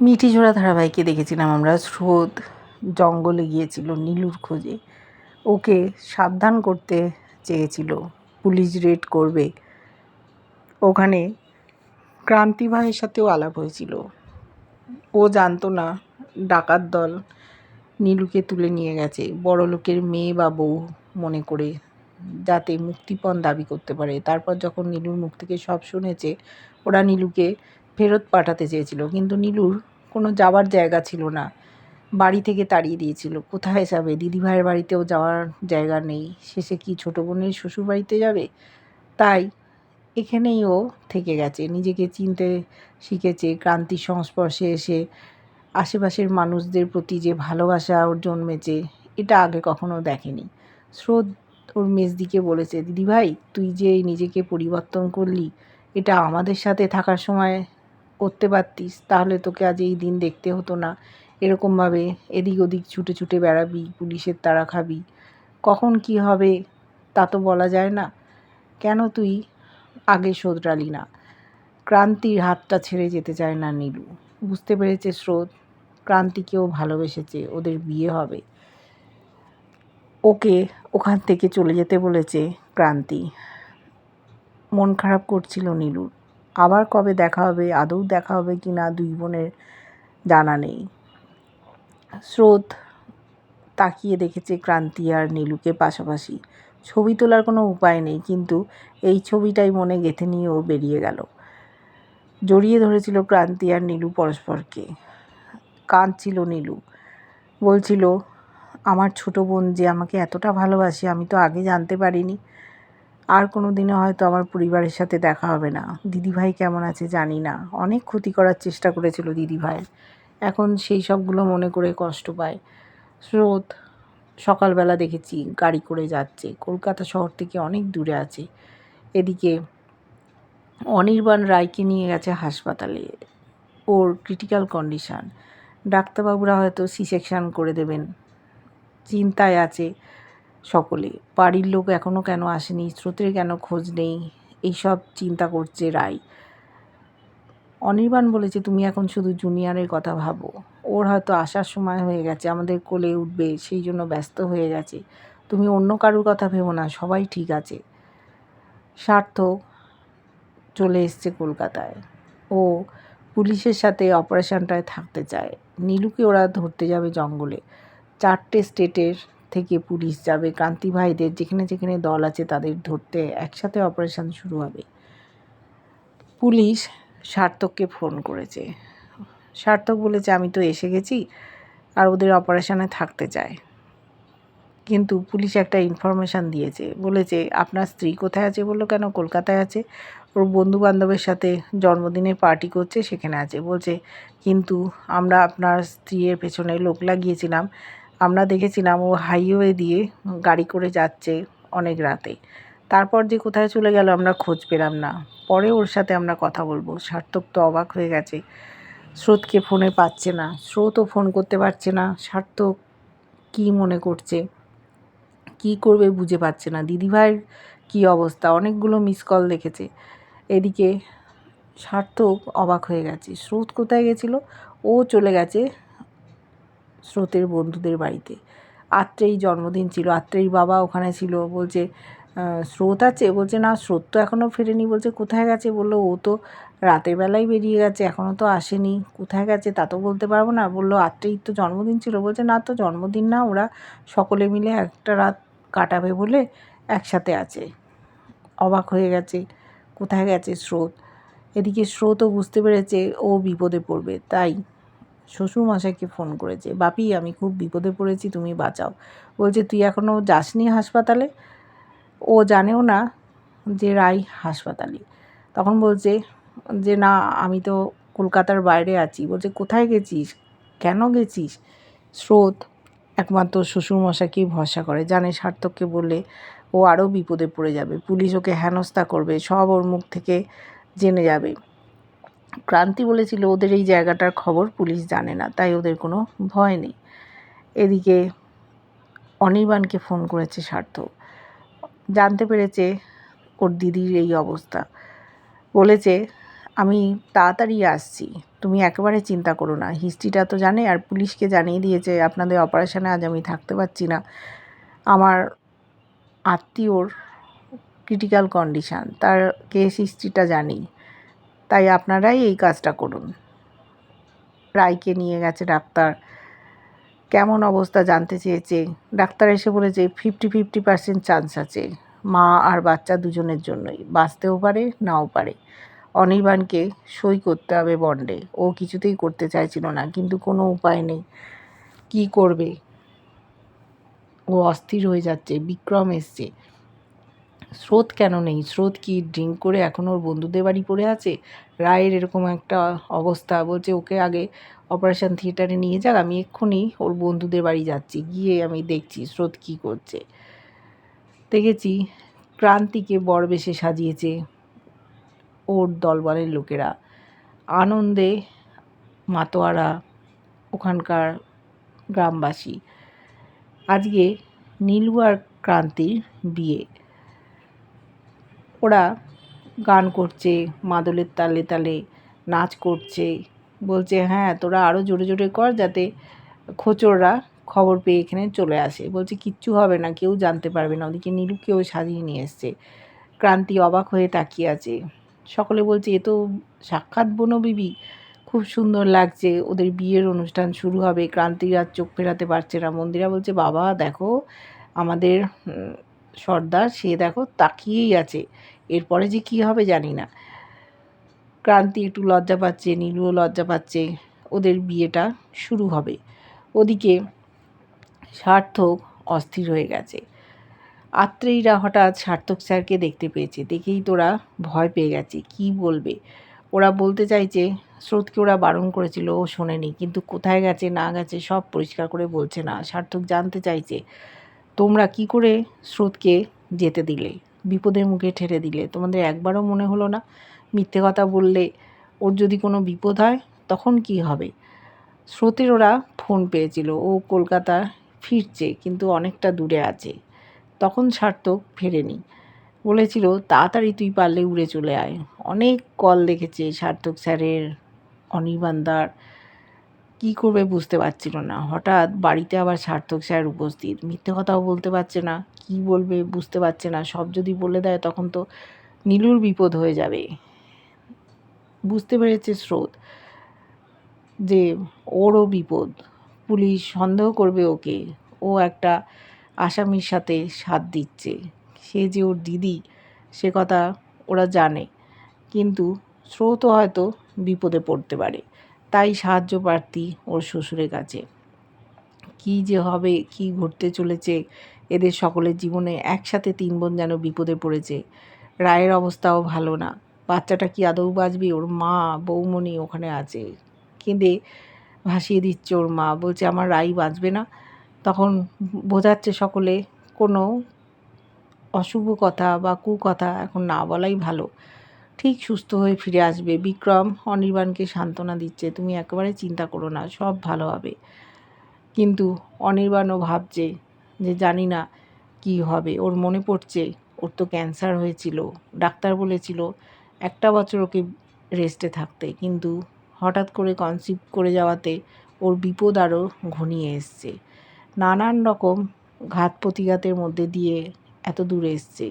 মিঠি ঝোড়া ধারাবাহিকে দেখেছিলাম আমরা। স্রোত, জঙ্গলে গিয়েছিল, নীলুর খোঁজে। ওকে সাবধান করতে চেয়েছিল, পুলিশ রেড করবে। ওখানে ক্রান্তি ভাইয়ের সাথেও আলাপ হয়েছিল। ও জানতো না ডাকাত দল নীলুকে তুলে নিয়ে গেছে। বড় লোকের মেয়ে বা বউ মনে করে যাতে মুক্তিপণ দাবি করতে পারে। তারপর যখন নীলুর মুখ থেকে সব শুনেছে, ওরা নীলুকে ফেরত পাঠাতে চেয়েছিল। কিন্তু নীলুর কোনো যাওয়ার জায়গা ছিল না। বাড়ি থেকে তাড়িয়ে দিয়েছিল। কোথায় যাবে? দিদিভাইয়ের বাড়িতেও যাওয়ার জায়গা নেই। শেষে কি ছোটো বোনের শ্বশুর বাড়িতে যাবে? তাই এখানেই ও থেকে গেছে। নিজেকে চিনতে শিখেছে ক্রান্তির সংস্পর্শে এসে আশেপাশের মানুষদের প্রতি যে ভালোবাসা ওর জন্মেছে, এটা আগে কখনো দেখেনি। স্রোত ওর মেজদিকে বলেছে, দিদিভাই, তুই যে নিজেকে পরিবর্তন করলি, এটা আমাদের সাথে থাকার সময় করতে পারতিস, তাহলে তোকে আজ এই দিন দেখতে হতো না। এরকমভাবে এদিক ওদিক ছুটে ছুটে বেড়াবি, পুলিশের তাড়া খাবি। কখন কি হবে তা তো বলা যায় না। কেন তুই আগে শোধরালি না? ক্রান্তির হাতটা ছেড়ে যেতে চায় না নীলু। বুঝতে পেরেছে স্রোত, ক্রান্তিকেও ভালোবেসেছে, ওদের বিয়ে হবে। ওকে ওখান থেকে চলে যেতে বলেছে ক্রান্তি। মন খারাপ করছিল নীলুর। আবার কবে দেখা হবে? আদৌ দেখা হবে কি না? দুই বোনের জানা নেই। স্রোত তাকিয়ে দেখেছে ক্রান্তি আর নীলুকে পাশাপাশি। ছবি তোলার কোনো উপায় নেই, কিন্তু এই ছবিটাই মনে গেঁথে নিয়ে ও বেরিয়ে গেল। জড়িয়ে ধরেছিল ক্রান্তি আর নীলু পরস্পরকে। কাঁদছিল নীলু। বলছিল, আমার ছোট বোন যে আমাকে এতটা ভালোবাসে, আমি তো আগে জানতে পারিনি। আর কোনো দিনে হয়তো আমার পরিবারের সাথে দেখা হবে না। দিদিভাই কেমন আছে জানি না। অনেক ক্ষতি করার চেষ্টা করেছিল দিদিভাই। এখন সেই সবগুলো মনে করে কষ্ট পায়। স্রোত, সকালবেলা দেখেছি গাড়ি করে যাচ্ছে। কলকাতা শহর থেকে অনেক দূরে আছে। এদিকে অনির্বাণ রায়কে নিয়ে গেছে হাসপাতালে। ওর ক্রিটিক্যাল কন্ডিশান ডাক্তারবাবুরা হয়তো সি সেকশান করে দেবেন। চিন্তায় আছে। সকলে। বাড়ির লোক এখনও কেন আসেনি? স্রোতের কেন খোঁজ নেই? এইসব চিন্তা করছে রায় অনির্বাণ বলেছে, তুমি এখন শুধু জুনিয়রের কথা ভাবো। ওর হয়তো আসার সময় হয়ে গেছে, আমাদের কোলে উঠবে, সেই জন্য ব্যস্ত হয়ে গেছে। তুমি অন্য কারুর কথা ভেবো না, সবাই ঠিক আছে। সার্থক চলে এসছে কলকাতায়। ও পুলিশের সাথে অপারেশনটায় থাকতে চায়। নীলুকে ওরা ধরতে যাবে জঙ্গলে। চারটে স্টেটের থেকে পুলিশ যাবে। কান্তি ভাইদের যেখানে যেখানে দল আছে তাদের ধরতে একসাথে অপারেশন শুরু হবে। পুলিশ সার্থককে ফোন করেছে। সার্থক বলেছে, আমি তো এসে গেছি আর ওদের অপারেশনে থাকতে চায় কিন্তু পুলিশ একটা ইনফরমেশান দিয়েছে। বলেছে, আপনার স্ত্রী কোথায় আছে বলল কেন? কলকাতায় আছে। ওর বন্ধু বান্ধবের সাথে জন্মদিনে পার্টি করছে, সেখানে আছে। বলছে, কিন্তু আমরা আপনার স্ত্রীর পেছনে লোক লাগিয়েছিলাম। আমরা দেখেছিলাম ও হাইওয়ে দিয়ে গাড়ি করে যাচ্ছে অনেক রাতে। তারপর যে কোথায় চলে গেল আমরা খোঁজ পেলাম না। পরে ওর সাথে আমরা কথা বলব। সার্থক তো অবাক হয়ে গেছে। স্রোতকে ফোনে পাচ্ছে না। স্রোতও ফোন করতে পারছে না। সার্থক কী মনে করছে? কি করবে বুঝে পাচ্ছে না। দিদিভাইয়ের কী অবস্থা? অনেকগুলো মিস কল দেখেছে। এদিকে সার্থক অবাক হয়ে গেছে। স্রোত কোথায় গেছিল? ও চলে গেছে স্রোতের বন্ধুদের বাড়িতে। আত্রেই জন্মদিন ছিল। আত্রেই বাবা ওখানে ছিল। বলছে স্রোত আছে? বলছে, না, স্রোত তো এখনও ফেরেনি। বলছে, কোথায় গেছে? বলল, ও তো রাতের বেলায় বেরিয়ে গেছে এখনও তো আসেনি। কোথায় গেছে তা তো বলতে পারব না। বলল আত্রেই তো জন্মদিন ছিল। বলছে, না তো জন্মদিন না, ওরা সকলে মিলে একটা রাত কাটাবে বলে একসাথে আছে। অবাক হয়ে গেছে, কোথায় গেছে স্রোত? এদিকে স্রোতও বুঝতে পেরেছে, ও বিপদে পড়বে, তাই শ্বশুরমশাইকে ফোন করেছে, বাপি, আমি খুব বিপদে পড়েছি, তুমি বাঁচাও। বলছে, তুই এখনও যাসনি হাসপাতালে? ও জানেও না যে রায় হাসপাতালে। তখন বলছে যে, না, আমি তো কলকাতার বাইরে আছি। বলছে, কোথায় গেছিস? কেন গেছিস? স্রোত একমাত্র শ্বশুরমশাইকেই ভরসা করে। জানে সার্থককে বললে, ও আরও বিপদে পড়ে যাবে। পুলিশ ওকে হেনস্থা করবে, সব ওর মুখ থেকে জেনে যাবে। ক্রান্তি বলেছিল ওদের এই জায়গাটার খবর পুলিশ জানে না, তাই ওদের কোনো ভয় নেই। এদিকে অনির্বাণকে ফোন করেছে সার্থক জানতে পেরেছে ওর দিদির এই অবস্থা। বলেছে, আমি তাড়াতাড়ি আসছি, তুমি একেবারে চিন্তা করো না। হিস্ট্রিটা তো জানে আর পুলিশকে জানিয়ে দিয়েছে, আপনাদের অপারেশানে আজ আমি থাকতে পারছি না। আমার আত্মীয়র ক্রিটিক্যাল কন্ডিশান তার কেস হিস্ট্রিটা জানি। তাই আপনারাই এই কাজটা করুন। রায়কে নিয়ে গেছে ডাক্তার। কেমন অবস্থা জানতে চেয়েছে? ডাক্তার এসে বলেছে, ফিফটি ফিফটি পার্সেন্ট চান্স আছে। মা আর বাচ্চা দুজনের জন্যই। বাঁচতেও পারে, নাও পারে। অনির্বাণকে সই করতে হবে বন্ডে। ও কিছুতেই করতে চাইছিল না, কিন্তু কোনো উপায় নেই। কি করবে? ও অস্থির হয়ে যাচ্ছে। বিক্রম এসছে। স্রোত কেন নেই? স্রোত কি ড্রিঙ্ক করে এখন ওর বন্ধুদের বাড়ি পড়ে আছে? রায়ের এরকম একটা অবস্থা, বলছে ওকে আগে অপারেশন থিয়েটারে নিয়ে যাক, আমি এক্ষুনি ওর বন্ধুদের বাড়ি যাচ্ছি, গিয়ে আমি দেখছি স্রোত কী করছে। দেখেছি ক্রান্তিকে বর বেশে সাজিয়েছে ওর দলবলের লোকেরা। আনন্দে মাতোয়ারা, ওখানকার গ্রামবাসী। আজকে নীলু আর ক্রান্তির বিয়ে। ওরা গান করছে, মাদলের তালে তালে নাচ করছে। বলছে হ্যাঁ তোরা আরও জোরে জোরে কর যাতে খোচররা খবর পেয়ে এখানে চলে আসে। বলছে, কিচ্ছু হবে না, কেউ জানতে পারবে না। ওদিকে নীলুকেও সাজিয়ে নিয়ে এসছে। ক্রান্তি অবাক হয়ে তাকিয়ে আছে। সকলে বলছে, এ তো সাক্ষাৎ বনবিবি খুব সুন্দর লাগছে। ওদের বিয়ের অনুষ্ঠান শুরু হবে। ক্রান্তির চোখ ফেরাতে পারছে না। মন্দিরা বলছে, বাবা, দেখো, আমাদের সর্দার, সে দেখো তাকিয়েই আছে। এরপরে যে কি হবে জানি না। ক্রান্তি একটু লজ্জা পাচ্ছে, নীলুও লজ্জা পাচ্ছে, ওদের বিয়েটা শুরু হবে। ওদিকে সার্থক অস্থির হয়ে গেছে। আত্রেয়ীরা হঠাৎ সার্থক স্যারকে দেখতে পেয়েছে। দেখেই তোরা ভয় পেয়ে গেছে, কি বলবে? ওরা বলতে চাইছে, স্রোতকে ওরা বারণ করেছিল, ও শোনেনি। কিন্তু কোথায় গেছে, না গেছে, সব পরিষ্কার করে বলছে না। সার্থক জানতে চাইছে তোমরা কি করে স্রোতকে যেতে দিলে? বিপদের মুখে ঠেলে দিলে? তোমাদের একবারও মনে হলো না? মিথ্যে কথা বললে ওর যদি কোনো বিপদ হয়, তখন কি হবে? স্রোতের ওরা ফোন পেয়েছিল। ও কলকাতা ফিরছে, কিন্তু অনেকটা দূরে আছে। তখন সার্থক ফেরেনি। বলেছিল, তাড়াতাড়ি তুই পারলে উড়ে চলে আয়। অনেক কল দেখেছে সার্থক স্যারের, অনির্বাণদার। কী করবে বুঝতে পারছিল না। হঠাৎ বাড়িতে আবার সার্থক স্যার উপস্থিত। মিথ্যে কথাও বলতে পারছে না, কি বলবে বুঝতে পারছে না। সব যদি বলে দেয় তখন তো নীলুর বিপদ হয়ে যাবে। বুঝতে পেরেছে স্রোত যে ওরও বিপদ। পুলিশ সন্দেহ করবে ওকে। ও একটা আসামির সাথে সাথ দিচ্ছে। সে যে ওর দিদি, সে কথা ওরা জানে। কিন্তু স্রোতও হয়তো বিপদে পড়তে পারে। তাই সাহায্য প্রার্থী ওর শ্বশুরের কাছে। কি যে হবে, কি ঘটতে চলেছে, এদের সকলের জীবনে একসাথে তিন বোন যেন বিপদে পড়েছে। রায়ের অবস্থাও ভালো না। বাচ্চাটা কি আদৌ বাঁচবে? ওর মা, বৌমণি ওখানে আছে। কেঁদে ভাসিয়ে দিচ্ছে ওর মা। বলছে, আমার রাই বাঁচবে না। তখন বোঝাচ্ছে সকলে, কোনো অশুভ কথা বা কুকথা এখন না বলাই ভালো। ঠিক সুস্থ হয়ে ফিরে আসবে। বিক্রম, অনির্বাণকে সান্ত্বনা দিচ্ছে, তুমি একেবারে চিন্তা করো না, সব ভালো হবে। কিন্তু অনির্বাণও ভাবছে যে, জানি না কি হবে। ওর মনে পড়ছে, ওর তো ক্যান্সার হয়েছিল। ডাক্তার বলেছিল, একটা বছর ওকে রেস্টে থাকতে। কিন্তু হঠাৎ করে কনসিভ করে যাওয়াতে ওর বিপদ আরও ঘনিয়ে এসছে। নানান রকম ঘাত প্রতিঘাতের মধ্যে দিয়ে এত দূরে এসছে।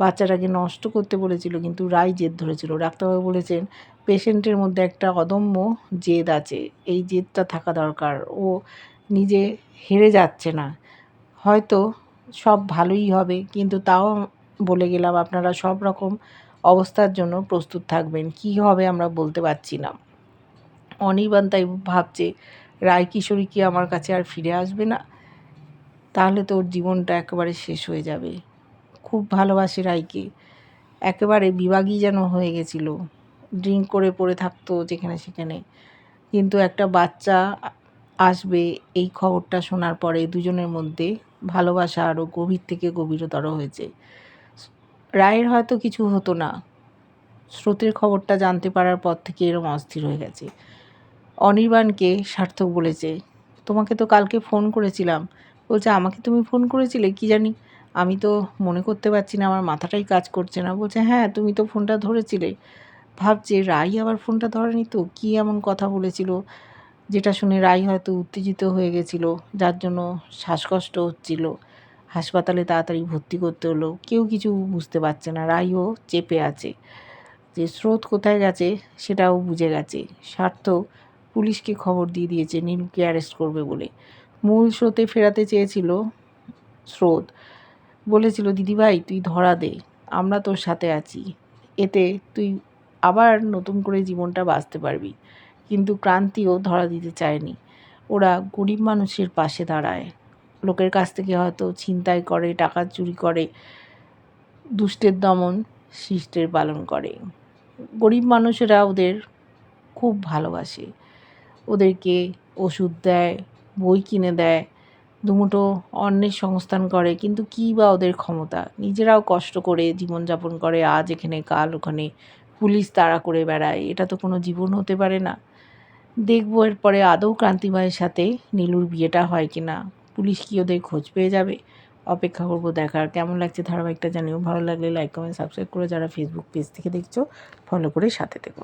বাচ্চাটাকে নষ্ট করতে বলেছিল, কিন্তু রায় জেদ ধরেছিল। ডাক্তারবাবু বলেছেন, পেশেন্টের মধ্যে একটা অদম্য জেদ আছে। এই জেদটা থাকা দরকার। ও নিজে হেরে যাচ্ছে না। হয়তো সব ভালোই হবে, কিন্তু তাও বলে গেলাম, আপনারা সব রকম অবস্থার জন্য প্রস্তুত থাকবেন। কি হবে আমরা বলতে পারছি না। অনির্বাণ তাই ভাবছে, রায় কিশোরী কি আমার কাছে আর ফিরে আসবে না? তাহলে তো ওর জীবনটা একেবারে শেষ হয়ে যাবে। খুব ভালোবাসে রায়কে একেবারে বিভাগী যেন হয়ে গেছিল। ড্রিঙ্ক করে পড়ে থাকতো যেখানে সেখানে। কিন্তু একটা বাচ্চা আসবে এই খবরটা শোনার পরে দুজনের মধ্যে ভালোবাসা আরও গভীর থেকে গভীরতর হয়েছে। রায়ের হয়তো কিছু হতো না। স্রোতের খবরটা জানতে পারার পর থেকে এরম অস্থির হয়ে গেছে। অনির্বাণকে সার্থক বলেছে, তোমাকে তো কালকে ফোন করেছিলাম। বলছে, আমাকে তুমি ফোন করেছিলে? কি জানি আমি তো মনে করতে পারছি না, আমার মাথাটাই কাজ করছে না। বলছে হ্যাঁ তুমি তো ফোনটা ধরেছিলে। ভাবছে, রাই আবার ফোনটা ধরেনি তো? কী এমন কথা বলেছিল? যেটা শুনে রাই হয়তো উত্তেজিত হয়ে গেছিল, যার জন্য শ্বাসকষ্ট হচ্ছিল। হাসপাতালে তাড়াতাড়ি ভর্তি করতে হলো। কেউ কিছু বুঝতে পারছে না, রাইও চেপে আছে। যে স্রোত কোথায় গেছে, সেটাও বুঝে গেছে। স্বার্থ পুলিশকে খবর দিয়ে দিয়েছে, নীলুকে অ্যারেস্ট করবে বলে। মূল স্রোতে ফেরাতে চেয়েছিল স্রোত। বলেছিল, দিদিভাই, তুই ধরা দে, আমরা তোর সাথে আছি। এতে তুই আবার নতুন করে জীবনটা বাঁচতে পারবি। কিন্তু ক্রান্তিও ধরা দিতে চায়নি। ওরা গরিব মানুষের পাশে দাঁড়ায়। লোকের কাছ থেকে হয়তো ছিনতাই করে, টাকা চুরি করে, দুষ্টের দমন, শিষ্টের পালন করে। গরিব মানুষেরা ওদের খুব ভালোবাসে। ওদেরকে ওষুধ দেয়, বই কিনে দেয় দুমুঠো অন্নের সংস্থান করে, কিন্তু কী বা ওদের ক্ষমতা? নিজেরাও কষ্ট করে জীবনযাপন করে, আজ এখানে, কাল ওখানে, পুলিশ তাড়া করে বেড়ায়, এটা তো কোনো জীবন হতে পারে না। দেখব এরপরে আদৌ ক্রান্তিময়ের সাথে নীলুর বিয়েটা হয় কি না? পুলিশ কি ওদের খোঁজ পেয়ে যাবে? অপেক্ষা করব দেখার। কেমন লাগছে ধারাবাহিকটা জানিও? ভালো লাগলে লাইক কমেন্ট সাবস্ক্রাইব করে যারা ফেসবুক পেজ থেকে দেখছ ফলো করে সাথে থেকো।